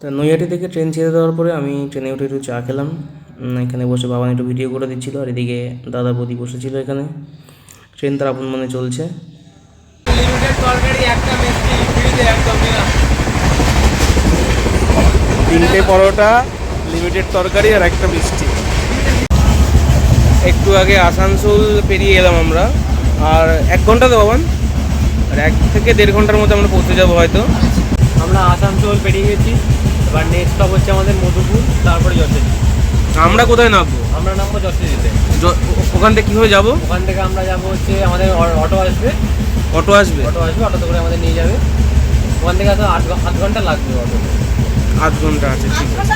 তা নৈহাটি থেকে ট্রেন ছেড়ে দেওয়ার পরে আমি ট্রেনে উঠে একটু চা খেলাম। এখানে বসে বাবা একটু ভিডিও করে দিচ্ছিল আর এদিকে দাদা বৌদি বসেছিল এখানে। ট্রেন তার আপন মনে চলছে। তিনটে পরোটা লিমিটেড তরকারি আর একটা মিষ্টি। একটু আগে আসানসোল পেরিয়ে এলাম আমরা। আর এক ঘণ্টা তো বাবান? আর এক থেকে দেড় ঘণ্টার মধ্যে আমরা পৌঁছে যাব হয়তো। আমরা আসানসোল পেরিয়ে গেছি। এবার নেক্সট স্টপ হচ্ছে আমাদের মধুপুর তারপরে যশোরি। আমরা কোথায় নামবো? আমরা নামবো যশোরিতে ওখান থেকে কীভাবে যাব? ওখান থেকে আমরা যাব হচ্ছে আমাদের অটো আসবে। অটো আসবে? অটো আসবে অটোতে করে আমাদের নিয়ে যাবে। ওখান থেকে আসলে আট ঘ- আধ ঘণ্টা লাগবে অটো। আধ ঘণ্টা আছে ঠিক আছে।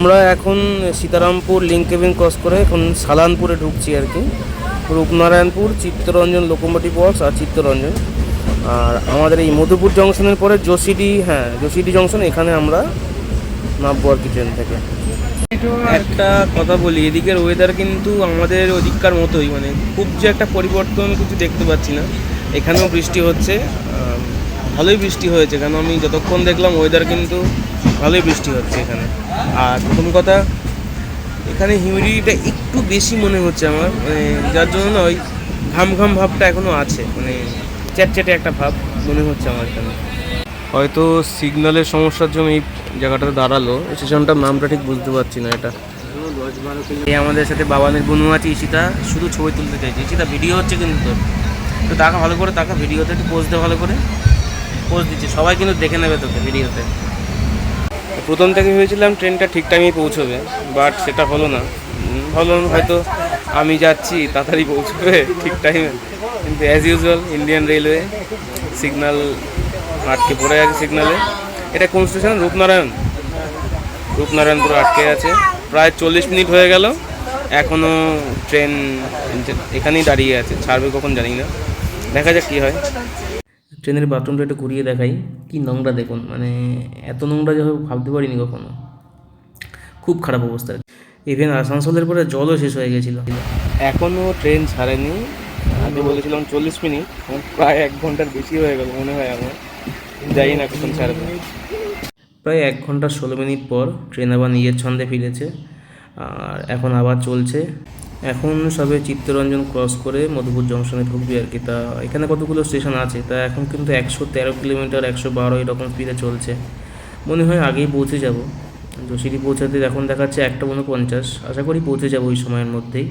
আমরা এখন সীতারামপুর লিঙ্ক কেবিন ক্রস করে এখন সালানপুরে ঢুকছি আর কি। রূপনারায়ণপুর চিত্তরঞ্জন লোকোমোটিভ ওয়ার্কস আর চিত্তরঞ্জন। আর আমাদের এই মধুপুর জংশনের পরে যোশিডি হ্যাঁ যোশিডি জংশন, এখানে আমরা নামবো আর কি ট্রেন থেকে। একটা কথা বলি, এদিকের ওয়েদার কিন্তু আমাদের ওদিককার মতোই মানে খুব যে একটা পরিবর্তন কিছু দেখতে পাচ্ছি না। এখানেও বৃষ্টি হচ্ছে ভালোই বৃষ্টি হয়েছে, কেন আমি যতক্ষণ দেখলাম ওয়েদার কিন্তু ভালোই বৃষ্টি হচ্ছে এখানে। আর প্রথম কথা, এখানে হিউমিডিটিটা একটু বেশি মনে হচ্ছে আমার মানে যার জন্য না ওই ঘাম ঘাম ভাবটা এখনও আছে মানে চ্যাটচ্যাটে একটা ভাব মনে হচ্ছে আমার এখানে হয়তো সিগন্যালের সমস্যার জন্য এই জায়গাটাতে দাঁড়াল স্টেশনটার নামটা ঠিক বুঝতে পারছি না এটা। এই আমাদের সাথে বাবানের বনু আছে ঈশিতা। শুধু ছবি তুলতে চাইছে। ঈশিতা ভিডিও হচ্ছে কিন্তু তোর। তো তাকা ভালো করে তাকা ভিডিওতে একটু পোজ দে ভালো করে। পোজ দিচ্ছে। সবাই কিন্তু দেখে নেবে তোকে ভিডিওতে প্রথম থেকে ভেবেছিলাম ট্রেনটা ঠিক টাইমেই পৌঁছবে বাট সেটা হলো না। ভাবলাম হয়তো আমি যাচ্ছি, তাড়াতাড়ি পৌঁছবে, ঠিক টাইমে কিন্তু as usual Indian railway signal আটকে পড়ে আছে সিগনালে এটা কোন স্টেশন রূপনারায়ণ। রূপনারায়ণপুর আটকে আছে। প্রায় চল্লিশ মিনিট হয়ে গেল। এখনও ট্রেন এখানেই দাঁড়িয়ে আছে। ছাড়বে কখন জানি না। দেখা যাক কী হয়। ট্রেনের বাথরুমটা একটু ঘুরিয়ে দেখাই। কি নোংরা দেখুন। মানে এত নোংরা যে ভাবতে পারিনি কখনো। খুব খারাপ অবস্থা। ইভেন আসানসোলের পরে জলও শেষ হয়ে গেছিল। এখনও ট্রেন ছাড়েনি। আমি বলেছিলাম চল্লিশ মিনিট প্রায় এক ঘণ্টার বেশি হয়ে গেল মনে হয় আমার। যাই না কখন ছাড়বে। প্রায় এক ঘণ্টা ষোলো মিনিট পর ট্রেন আবার নিজের ছন্দে ফিরেছে আর এখন আবার চলছে। এখন সবে চিত্তরঞ্জন ক্রস করে মধুপুর জংশনে ঢুকবে আর কি। তা এখানে কতগুলো স্টেশন আছে? তা এখন কিন্তু একশো তেরো কিলোমিটার একশো বারো এরকম স্পিডে চলছে। মনে হয় আগেই পৌঁছে যাব। যোশিটি পৌঁছাতে এখন দেখাচ্ছে একটা পনেরো পঞ্চাশ। আশা করি পৌঁছে যাব ওই সময়ের মধ্যেই।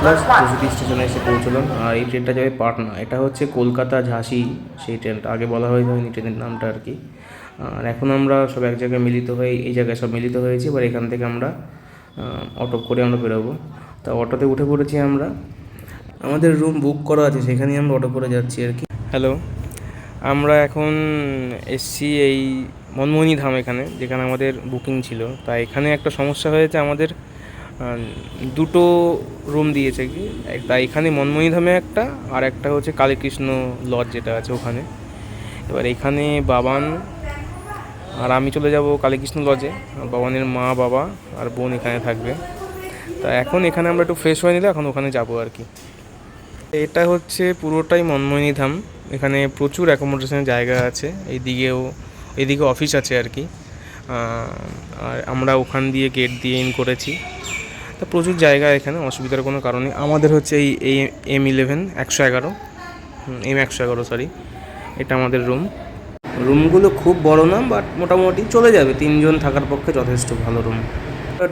প্লাস স্টেশনে এসে পৌঁছলাম। আর এই ট্রেনটা যাবে পাটনা। এটা হচ্ছে কলকাতা ঝাঁসি সেই ট্রেনটা আগে বলা হয়ে হয়নি ট্রেনের নামটা আর কি। আর এখন আমরা সব এক জায়গায় মিলিত হয়ে, এই জায়গায় সব মিলিত হয়েছি। এবার এখান থেকে আমরা অটো করে আমরা বেরোবো। তা অটোতে উঠে পড়েছি আমরা। আমাদের রুম বুক করা আছে, সেখানেই আমরা অটো করে যাচ্ছি আর কি। হ্যালো আমরা এখন এসছি এই মনমোহিনী ধাম এখানে, যেখানে আমাদের বুকিং ছিল। তা এখানে একটা সমস্যা হয়েছে, আমাদের দুটো রুম দিয়েছে কি? তা এখানে মনমোহিনী ধামে একটা, আর একটা হচ্ছে কালীকৃষ্ণ লজ যেটা আছে ওখানে। এবার এখানে বাবান, আর আমি চলে যাব কালীকৃষ্ণ লজে বাবানের মা, বাবা, আর বোন এখানে থাকবে। তা এখন এখানে আমরা একটু ফ্রেশ হয়ে নিলে এখন ওখানে যাব আর কি। এটা হচ্ছে পুরোটাই মনমোহিনী ধাম। এখানে প্রচুর অ্যাকোমোডেশনের জায়গা আছে। এইদিকেও এইদিকে অফিস আছে আর কি। আর আমরা ওখান দিয়ে গেট দিয়ে ইন করেছি। তা প্রচুর জায়গা এখানে, অসুবিধার কোনো কারণে আমাদের হচ্ছে এই এই এম ইলেভেন একশো এগারো। এম একশো এগারো সরি এটা আমাদের রুম রুমগুলো খুব বড় না বাট মোটামুটি চলে যাবে। তিনজন থাকার পক্ষে যথেষ্ট ভালো রুম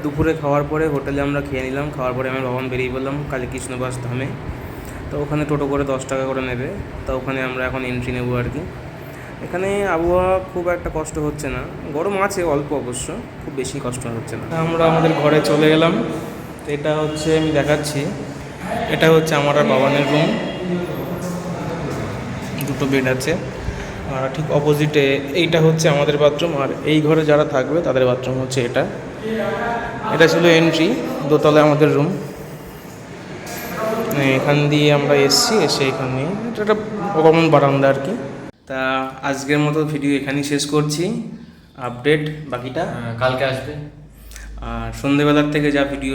দুপুরে খাওয়ার পরে হোটেলে আমরা খেয়ে নিলাম। খাওয়ার পরে আমার ভবন বেরিয়ে পড়লাম কালীকৃষ্ণবাস ধামে। তো ওখানে টোটো করে দশ টাকা করে নেবে। তো ওখানে আমরা এখন এন্ট্রি নেব আর কি। এখানে আবহাওয়া খুব একটা কষ্ট হচ্ছে না। গরম আছে, অল্প অবশ্য, খুব বেশি কষ্ট হচ্ছে না। আমরা আমাদের ঘরে চলে গেলাম তো এটা হচ্ছে আমি দেখাচ্ছি। এটা হচ্ছে আমার আর বাবানের রুম দুটো বেড আছে। আর ঠিক অপোজিটে এইটা হচ্ছে আমাদের বাথরুম আর এই ঘরে যারা থাকবে, তাদের বাথরুম হচ্ছে এটা। এটা ছিল এন্ট্রি দোতলায় আমাদের রুম এখান দিয়ে আমরা এসছি, এসে এখানে এটা একটা কমন বারান্দা আর কি। তা আজকের মতো ভিডিও এখানেই শেষ করছি। আপডেট বাকিটা। কালকে আসবে। আর সন্ধেবেলার থেকে যা ভিডিও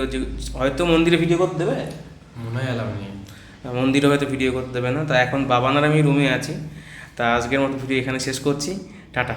হয়তো মন্দিরে ভিডিও করতে দেবে? মনে হয় অ্যালাউ নেই। মন্দিরে হয়তো ভিডিও করতে দেবে না। তা এখন বাবানার আমি রুমে আছি। তা আজকের মতো ভিডিও এখানে শেষ করছি। টাটা।